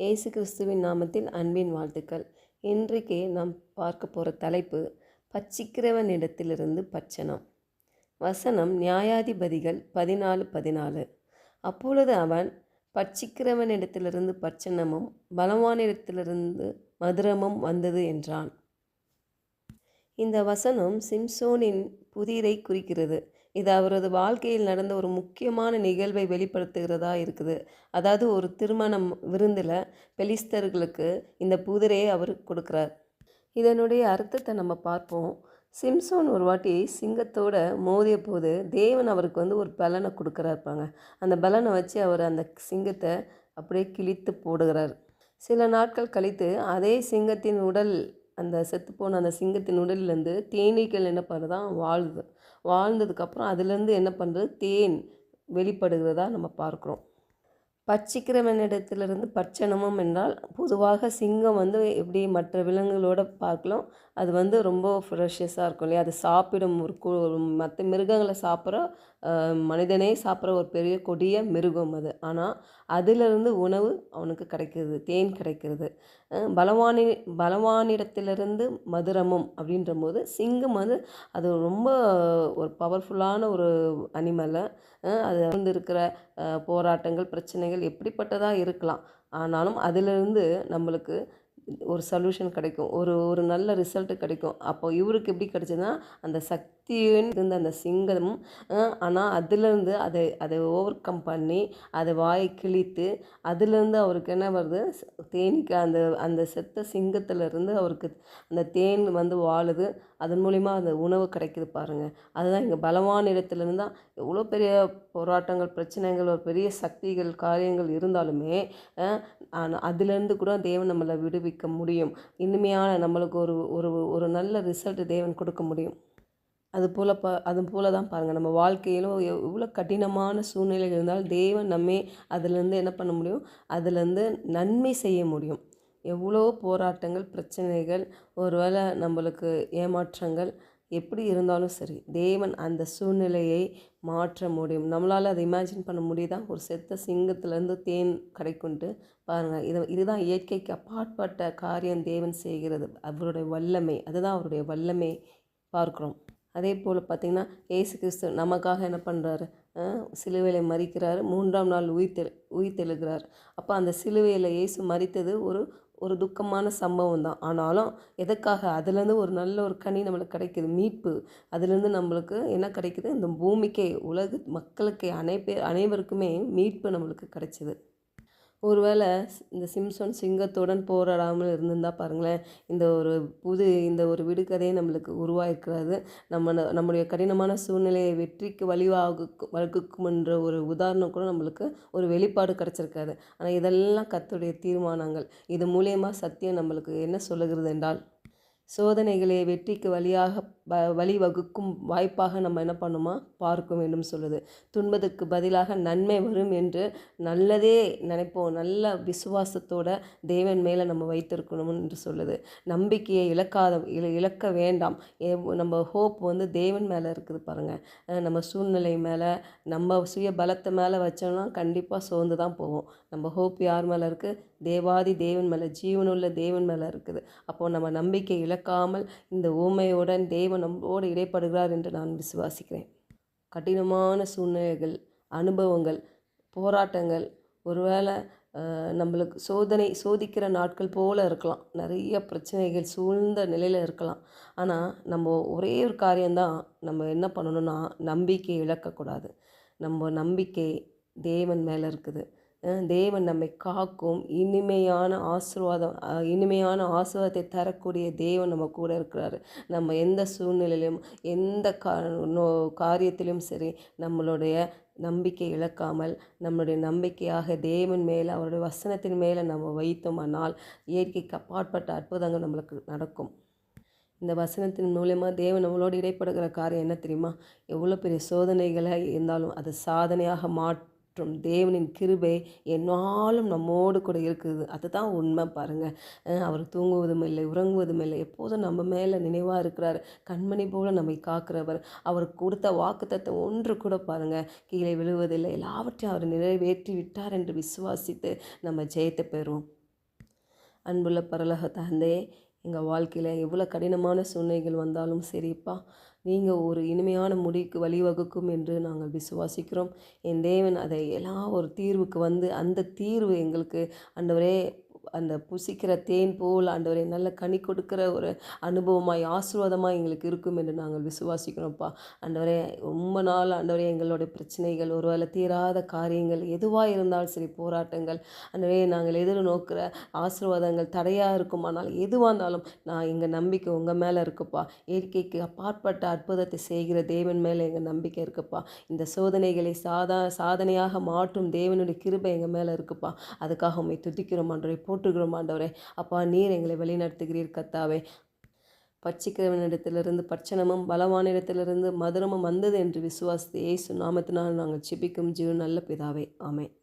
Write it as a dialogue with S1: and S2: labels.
S1: இயேசு கிறிஸ்துவின் நாமத்தில் அன்பின் வாழ்த்துக்கள். இன்றைக்கு நாம் பார்க்க போகிற தலைப்பு பட்சிக்கிறவனிடத்திலிருந்து பச்சனம் வசனம் நியாயாதிபதிகள் பதினாலு பதினாலு. அப்பொழுது அவன் பட்சிக்கிறவனிடத்திலிருந்து பச்சனமும் பலவானிடத்திலிருந்து மதுரமும் வந்தது என்றான். இந்த வசனம் சிம்சோனின் புதிரை குறிக்கிறது. இது அவரது வாழ்க்கையில் நடந்த ஒரு முக்கியமான நிகழ்வை வெளிப்படுத்துகிறதா இருக்குது. அதாவது ஒரு திருமணம் விருந்தில் பெலிஸ்தர்களுக்கு இந்த புதிரையை அவர் கொடுக்குறார். இதனுடைய அர்த்தத்தை நம்ம பார்ப்போம். சிம்சோன் ஒரு வாட்டி சிங்கத்தோட மோதிய போது தேவன் அவருக்கு வந்து ஒரு பலனை கொடுக்குறாருப்பாங்க அந்த பலனை வச்சு அவர் அந்த சிங்கத்தை அப்படியே கிழித்து போடுகிறார். சில நாட்கள் கழித்து அதே சிங்கத்தின் உடல் அந்த செத்துப்போன அந்த சிங்கத்தின் உடலிலேருந்து தேனீக்கள் என்ன பண்ணுறதான் வாழுது. வாழ்ந்ததுக்கப்புறம் அதுலேருந்து என்ன பண்ணுறது? தேன் வெளிப்படுகிறதா நம்ம பார்க்குறோம். பட்சிக்கிறவனிடத்திலிருந்து பட்சணமும் என்றால் பொதுவாக சிங்கம் வந்து எப்படி மற்ற விலங்குகளோட பார்க்கலாம் அது வந்து ரொம்ப ஃப்ரெஷ்ஷஸாக இருக்கும் இல்லையா? அது சாப்பிடும் ஒரு மற்ற மிருகங்களை சாப்பிட்ற மனிதனே சாப்பிட்ற ஒரு பெரிய கொடிய மிருகம் அது. ஆனால் அதிலிருந்து உணவு அவனுக்கு கிடைக்கிறது தேன் கிடைக்கிறது. பலவானி பலவானிடத்திலிருந்து மதுரமும் அப்படின்ற போது சிங்கம் வந்து அது ரொம்ப ஒரு பவர்ஃபுல்லான ஒரு அனிமலை அது வந்து இருக்கிற போராட்டங்கள் பிரச்சனைகள் எப்படிப்பட்டதாக இருக்கலாம். ஆனாலும் அதிலிருந்து நம்மளுக்கு ஒரு சொல்யூஷன் கிடைக்கும். ஒரு ஒரு நல்ல ரிசல்ட்டு கிடைக்கும். அப்போ இவருக்கு எப்படி கிடைச்சதுன்னா அந்த சக்தியின் இருந்த அந்த சிங்கமும் ஆனால் அதுலேருந்து அதை அதை ஓவர் கம் பண்ணி அதை வாயை கிழித்து அதுலேருந்து அவருக்கு என்ன வருது? தேனிக்கு அந்த அந்த செத்த சிங்கத்திலேருந்து அவருக்கு அந்த தேன் வந்து வாழுது. அதன் மூலிமா அந்த உணவு கிடைக்குது பாருங்கள் அதுதான் இங்கே பலவான இடத்துலேருந்து தான் எவ்வளோ பெரிய போராட்டங்கள் பிரச்சனைகள் ஒரு பெரிய சக்திகள் காரியங்கள் இருந்தாலுமே அதுலேருந்து கூட தேவன் நம்மளை விடுவிக்க முடியும். இனிமையான நம்மளுக்கு ஒரு ஒரு ஒரு நல்ல ரிசல்ட் தேவன் கொடுக்க முடியும். அது போல் ப அது போல் தான் பாருங்கள் நம்ம வாழ்க்கையிலும் எவ்வளோ கடினமான சூழ்நிலை இருந்தாலும் தேவன் நம்ம அதுலேருந்து என்ன பண்ண முடியும்? அதுலேருந்து நன்மை செய்ய முடியும். எவ்வளோ போராட்டங்கள் பிரச்சனைகள் ஒருவேளை நம்மளுக்கு ஏமாற்றங்கள் எப்படி இருந்தாலும் சரி தேவன் அந்த சூழ்நிலையை மாற்ற முடியும். நம்மளால் அதை இமேஜின் பண்ண முடியுதா? ஒரு செத்த சிங்கத்துலேருந்து தேன் கிடைக்குன்ட்டு பாருங்கள் இது இதுதான் இயற்கைக்கு அப்பாற்பட்ட காரியம் தேவன் செய்கிறது. அவருடைய வல்லமை அதுதான் அவருடைய வல்லமை பார்க்குறோம். அதே போல் பார்த்திங்கன்னா ஏசு கிறிஸ்து நமக்காக என்ன பண்ணுறாரு சிலுவையில் மறிக்கிறார் மூன்றாம் நாள் உயிர் தெ உயிர் தெழுகிறார் அப்போ அந்த சிலுவையில் இயேசு மறித்தது ஒரு ஒரு துக்கமான சம்பவம் தான். ஆனாலும் எதுக்காக அதுலேருந்து ஒரு நல்ல ஒரு கனி நம்மளுக்கு கிடைக்கிது. மீட்பு. அதுலேருந்து நம்மளுக்கு என்ன கிடைக்குது? இந்த பூமிக்கே உலக மக்களுக்கு அனைப்பே அனைவருக்குமே மீட்பு நம்மளுக்கு கிடைச்சிது. ஒருவேளை இந்த சிம்சன் சிங்கத்துடன் போராடாமல் இருந்திருந்தால் பாருங்களேன் இந்த ஒரு புது இந்த ஒரு விடுகதையே நம்மளுக்கு உருவாயிருக்கிறது. நம்ம நம்முடைய கடினமான சூழ்நிலையை வெற்றிக்கு வழிவாகு வகுக்கும் என்ற ஒரு உதாரணம் கூட நம்மளுக்கு ஒரு வெளிப்பாடு கிடச்சிருக்காது. ஆனால் இதெல்லாம் கத்துடைய தீர்மானங்கள். இது மூலியமாக சத்தியம் நம்மளுக்கு என்ன சொல்லுகிறது என்றால் சோதனைகளை வெற்றிக்கு வழியாக வழிவகுக்கும் வாய்ப்பாக நம்ம என்ன பண்ணுமா? பார்க்க வேண்டும் சொல்லுது. துன்பத்துக்கு பதிலாக நன்மை வரும் என்று நல்லதே நினைப்போம். நல்ல விசுவாசத்தோட தேவன் மேலே நம்ம வைத்திருக்கணும் என்று சொல்லுது. நம்பிக்கையை இழக்காத இழக்க வேண்டாம். நம்ம ஹோப் வந்து தேவன் மேலே இருக்குது பாருங்கள் நம்ம சூழ்நிலை மேலே நம்ம சுய பலத்தை மேலே வச்சோம்னா கண்டிப்பாக சோர்ந்து தான் போவோம். நம்ம ஹோப் யார் மேலே இருக்குது தேவாதி தேவன் மேலே ஜீவனுள்ள தேவன் மேலே இருக்குது. அப்போது நம்ம நம்பிக்கை இழக்காமல் இந்த ஊமையுடன் தேவன் நம்மோடு இடைப்படுகிறார் என்று நான் விசுவாசிக்கிறேன். கடினமான சூழ்நிலைகள் அனுபவங்கள் போராட்டங்கள் ஒருவேளை நம்மளுக்கு சோதனை சோதிக்கிற நாட்கள் போல் இருக்கலாம். நிறைய பிரச்சனைகள் சூழ்ந்த நிலையில் இருக்கலாம். ஆனால் நம்ம ஒரே ஒரு காரியம்தான் நம்ம என்ன பண்ணணும்னா நம்பிக்கை இழக்கக்கூடாது. நம்ம நம்பிக்கை தேவன் மேலே இருக்குது. தேவன் நம்மை காக்கும் இனிமையான ஆசீர்வாதம் இனிமையான ஆசீர்வாதத்தை தரக்கூடிய தேவன் நம்ம கூட இருக்கிறாரு. நம்ம எந்த சூழ்நிலையிலும் எந்த கா நோ காரியத்திலும் சரி நம்மளுடைய நம்பிக்கை இழக்காமல் நம்மளுடைய நம்பிக்கையாக தேவன் மேலே அவருடைய வசனத்தின் மேலே நம்ம வைத்தோமானால் இயற்கைக்கு அப்பாற்பட்ட அற்புதங்கள் நம்மளுக்கு நடக்கும். இந்த வசனத்தின் மூலயமா தேவன் நம்மளோடு இடைப்படுகிற காரியம் என்ன தெரியுமா? எவ்வளோ பெரிய சோதனைகளை இருந்தாலும் அது சாதனையாக மாட் மற்றும் தேவனின் கிருபை என்னாலும் நம்மோடு கூட இருக்குது. அதுதான் உண்மை பாருங்கள் அவர் தூங்குவதும் இல்லை உறங்குவதும் இல்லை. எப்போதும் நம்ம மேலே நினைவாக இருக்கிறார். கண்மணி போல நம்மை காக்கிறவர். அவர் கொடுத்த வாக்குத்தத்தை ஒன்று கூட பாருங்கள் கீழே விழுவதில்லை. எல்லாவற்றையும் அவர் நிறைவேற்றி விட்டார் என்று விசுவாசித்து நம்ம ஜெயத்தை பெறுவோம். அன்புள்ள பரலக தந்தையே எங்கள் வாழ்க்கையில் எவ்வளோ கடினமான சூழ்நிலைகள் வந்தாலும் சரிப்பா. நீங்கள் ஒரு இனிமையான முடிவுக்கு வழிவகுக்கும் என்று நாங்கள் விசுவாசிக்கிறோம். என் தேவன் அதை எல்லாம் ஒரு தீர்வுக்கு வந்து அந்த தீர்வு எங்களுக்கு அந்தவரே அந்த புசிக்கிற தேன் போல் ஆண்டவரை நல்ல கனி கொடுக்குற ஒரு அனுபவமாய் ஆசீர்வாதமாக எங்களுக்கு இருக்கும் என்று நாங்கள் விசுவாசிக்கிறோம்ப்பா. ஆண்டவரே ரொம்ப நாள் ஆண்டவரே எங்களுடைய பிரச்சனைகள் ஒருவேளை தீராத காரியங்கள் எதுவாக இருந்தாலும் சரி போராட்டங்கள் ஆண்டவரே நாங்கள் எதிர்நோக்கிற ஆசீர்வாதங்கள் தடையாக இருக்குமானால் எதுவாக இருந்தாலும் நான் எங்கள் நம்பிக்கை உங்கள் மேலே இருக்குப்பா. இயற்கைக்கு அப்பாற்பட்ட அற்புதத்தை செய்கிற தேவன் மேலே எங்கள் நம்பிக்கை இருக்குப்பா. இந்த சோதனைகளை சாதா சாதனையாக மாற்றும் தேவனுடைய கிருபை எங்கள் மேலே இருக்குப்பா. அதுக்காக உண்மை துதிக்கிறோம் ஆண்டவரை. போட்டுக்கிறோம் ஆண்டவரே. அப்பா நீர் எங்களை வழிநடத்துகிறீர் கத்தாவே. பட்சிக்கிறவனிடத்திலிருந்து பட்சணமும் பலவான இடத்திலிருந்து மதுரமும் வந்தது என்று விசுவாசித்து சுனாமத்தினால் நாமத்தினால் நாங்கள் செபிக்கும் ஜீவன் நல்ல பிதாவே. ஆமை